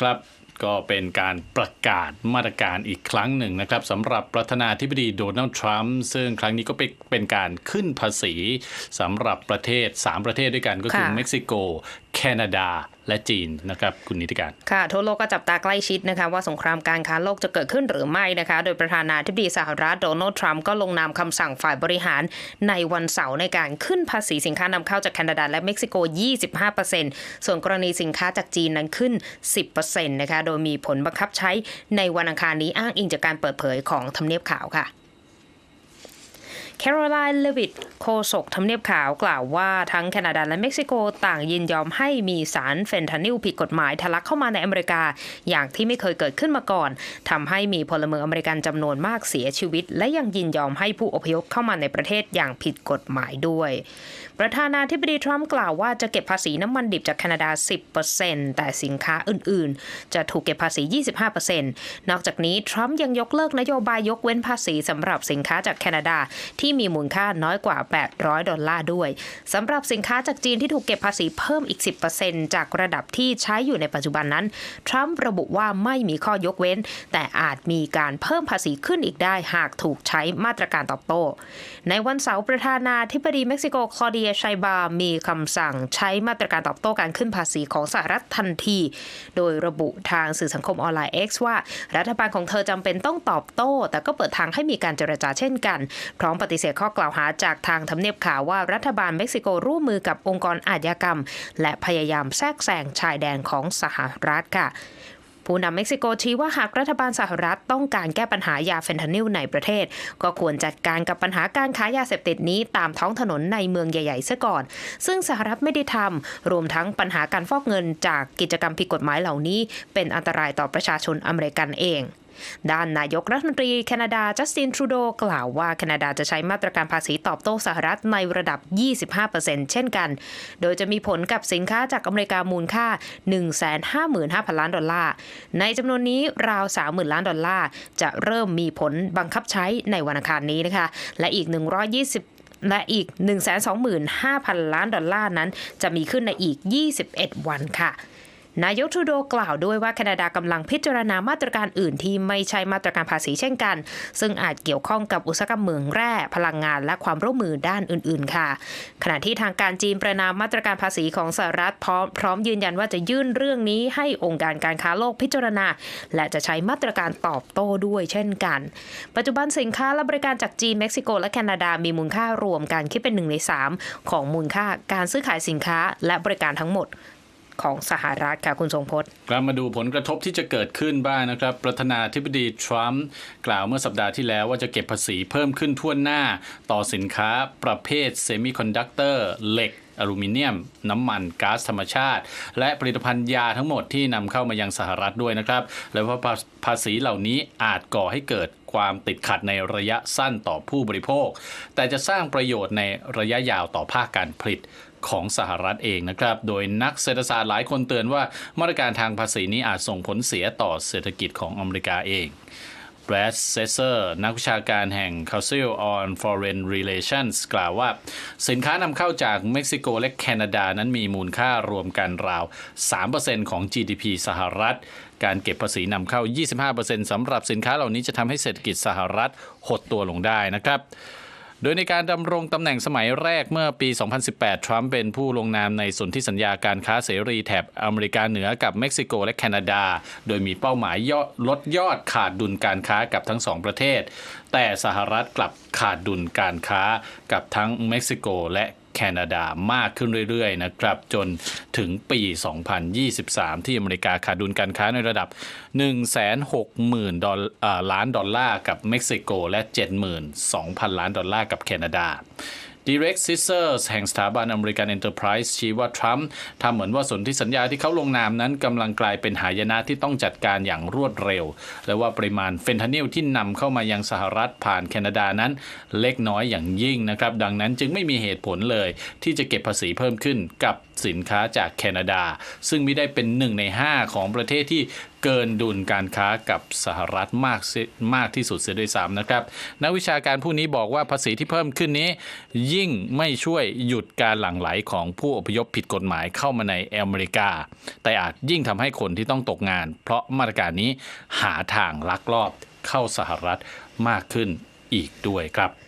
ครับก็เป็นการประกาศมาตรการอีกครั้งหนึ่งนะครับสำหรับประธานาธิบดีโดนัลด์ทรัมป์ซึ่งครั้งนี้ก็เป็นเป็นการขึ้นภาษีสำหรับประเทศ 3 ประเทศด้วยกันก็คือค่ะเม็กซิโก แคนาดา และจีนนะครับคุณนิติการ ค่ะ ทั่วโลกก็จับตาใกล้ชิดนะคะว่าสงครามการค้าโลกจะเกิดขึ้นหรือไม่นะคะ โดยประธานาธิบดีสหรัฐโดนัลด์ทรัมป์ก็ลงนามคำสั่งฝ่ายบริหารในวันเสาร์ในการขึ้นภาษีสินค้านำเข้าจากแคนาดาและเม็กซิโก 25%ส่วนกรณีสินค้าจากจีนนั้นขึ้น 10%นะคะ โดยมีผลบังคับใช้ในวันอังคารนี้อ้างอิงจากการเปิดเผยของทำเนียบขาวค่ะ แคโรไลน์เลวิตโฆษกทำเนียบขาวกล่าวว่าทั้งแคนาดาและเม็กซิโกต่างยินยอมให้มีสารเฟนทานิลผิดกฎหมายทะลักเข้ามาในอเมริกา อย่างที่ไม่เคยเกิดขึ้นมาก่อนทำให้มีพลเมืองอเมริกันจำนวนมากเสียชีวิต และยังยินยอมให้ผู้อพยพเข้ามาในประเทศอย่างผิดกฎหมายด้วย ประธานาธิบดีทรัมป์กล่าวว่าจะเก็บภาษีน้ำมันดิบจากแคนาดา 10%แต่สินค้าอื่น ๆ จะถูกเก็บภาษี 25%นอกจากนี้ทรัมป์ยังยกเลิกนโยบายยกเว้นภาษีสำหรับสินค้าจากแคนาดาที่ที่มีมูลค่าน้อยกว่า 800 ดอลลาร์ด้วยสำหรับสินค้าจากจีนที่ถูกเก็บภาษีเพิ่มอีก 10%จากระดับที่ใช้อยู่ในปัจจุบันนั้น ทรัมป์ระบุว่าไม่มีข้อยกเว้น แต่อาจมีการเพิ่มภาษีขึ้นอีกได้หากถูกใช้มาตรการตอบโต้ ในวันเสาร์ประธานาธิบดีเม็กซิโกคลอเดียชัยบา มีคำสั่งใช้มาตรการตอบโต้การขึ้นภาษีของสหรัฐทันที โดยระบุทางสื่อสังคมออนไลน์ X ว่า รัฐบาลของเธอจำเป็นต้องตอบโต้ แต่ก็เปิดทางให้มีการเจรจาเช่นกัน พร้อมปฏิฏิเสธข้อกล่าวหาจากทางทำเนียบข่าวว่ารัฐบาลเม็กซิโกร่วมมือกับองค์กรอาชญากรรม และพยายามแทรกแซงชายแดนของสหรัฐค่ะผู้นำเม็กซิโกชี้ว่าหากรัฐบาลสหรัฐต้องการแก้ปัญหายาเฟนทานิลในประเทศ ก็ควรจัดการกับปัญหาการค้ายาเสพติดนี้ตามท้องถนนในเมืองใหญ่ๆซะก่อน ซึ่งสหรัฐไม่ได้ทำรวมทั้งปัญหาการฟอกเงินจากกิจกรรมผิดกฎหมายเหล่านี้ เป็นอันตรายต่อประชาชนอเมริกันเอง ด้านนายกรัฐมนตรีแคนาดาจัสตินทรูโดกล่าวว่าแคนาดาจะใช้มาตรการภาษีตอบโต้สหรัฐในระดับ 25%เช่นกัน โดยจะมีผลกับสินค้าจากอเมริกามูลค่า 155,000 ล้านดอลลาร์ ในจำนวนนี้ราว 30,000 ล้านดอลลาร์ จะเริ่มมีผลบังคับใช้ในวันอังคารนี้นะคะ และอีก 120และอีก 125,000 ล้านดอลลาร์นั้น จะมีขึ้นในอีก 21 วันค่ะ นายกทูโดกล่าวด้วยว่าแคนาดากำลังพิจารณามาตรการอื่นที่ไม่ใช่มาตรการภาษีเช่นกัน ซึ่งอาจเกี่ยวข้องกับอุตสาหกรรมเหมืองแร่พลังงานและความร่วมมือด้านอื่น ๆ ค่ะ ขณะที่ทางการจีนประนามมาตรการภาษีของสหรัฐพร้อมพร้อมยืนยันว่าจะยื่นเรื่องนี้ให้องค์การการค้าโลกพิจารณา และจะใช้มาตรการตอบโต้ด้วยเช่นกัน ปัจจุบันสินค้าและบริการจากจีนเม็กซิโก และแคนาดามีมูลค่ารวมกันคิดเป็นหนึ่งในสามของมูลค่าการซื้อขายสินค้าและบริการทั้งหมด ของสหรัฐค่ะคุณทรงพจน์กลับมาดูผลกระทบที่จะเกิดขึ้นบ้างนะครับ ประธานาธิบดีทรัมป์กล่าวเมื่อสัปดาห์ที่แล้วว่าจะเก็บภาษีเพิ่มขึ้นทั่วหน้าต่อสินค้าประเภทเซมิคอนดักเตอร์เหล็กอลูมิเนียม น้ำมันก๊าซธรรมชาติ และผลิตภัณฑ์ยาทั้งหมดที่นำเข้ามายังสหรัฐด้วยนะครับ และว่าภาษีเหล่านี้อาจก่อให้เกิด ความติดขัดในระยะสั้นต่อผู้บริโภค แต่จะสร้างประโยชน์ในระยะยาวต่อภาคการผลิตของสหรัฐเองนะครับ โดยนักเศรษฐศาสตร์หลายคนเตือนว่ามาตรการทางภาษีนี้อาจส่งผลเสียต่อเศรษฐกิจของอเมริกาเอง b r a d s e s s e r นักวิชาการแห่ง Council on Foreign Relations กล่าวว่า สินค้านำเข้าจากเม็กซิโกและแคนาดานั้นมีมูลค่ารวมกันราว 3%ของ GDP สหรัฐ การเก็บภาษีนำเข้า 25%สำหรับสินค้าเหล่านี้จะทำให้เศรษฐกิจสหรัฐหดตัวลงได้นะครับ โดยในการดำรงตำแหน่งสมัยแรกเมื่อปี 2018 ทรัมป์เป็นผู้ลงนามในสนธิสัญญาการค้าเสรีแถบอเมริกาเหนือกับเม็กซิโกและแคนาดา โดยมีเป้าหมายยอดลดยอดขาดดุลการค้ากับทั้งสองประเทศ แต่สหรัฐกลับขาดดุลการค้ากับทั้งเม็กซิโกและแคนาดามากขึ้นเรื่อยๆนะครับ จนถึงปี 2023 ที่อเมริกาขาดดุลการค้าในระดับ 160,000ดอลล้านดอลลาร์กับเม็กซิโก และ 72,000 ล้านดอลลาร์กับแคนาดา Direct Scissors แห่งสถาบันอเมริกัน Enterprise ชี้ว่าทรัมป์ทำเหมือนว่าสนธิสัญญาที่เขาลงนามนั้นกำลังกลายเป็นหายนะที่ต้องจัดการอย่างรวดเร็ว และว่าปริมาณเฟนทานิลที่นำเข้ามายังสหรัฐผ่านแคนาดานั้น เล็กน้อยอย่างยิ่งนะครับ ดังนั้นจึงไม่มีเหตุผลเลย ที่จะเก็บภาษีเพิ่มขึ้นกับ สินค้าจากแคนาดา ซึ่งไม่ได้เป็นหนึ่งใน 5 ของประเทศที่เกินดุลการค้ากับสหรัฐมากมากที่สุดเสียด้วยซ้ำนะครับ นักวิชาการผู้นี้บอกว่าภาษีที่เพิ่มขึ้นนี้ ยิ่งไม่ช่วยหยุดการหลั่งไหลของผู้อพยพผิดกฎหมายเข้ามาในอเมริกา แต่อาจยิ่งทำให้คนที่ต้องตกงาน เพราะมาตรการนี้หาทางลักลอบเข้าสหรัฐมากขึ้นอีกด้วยครับ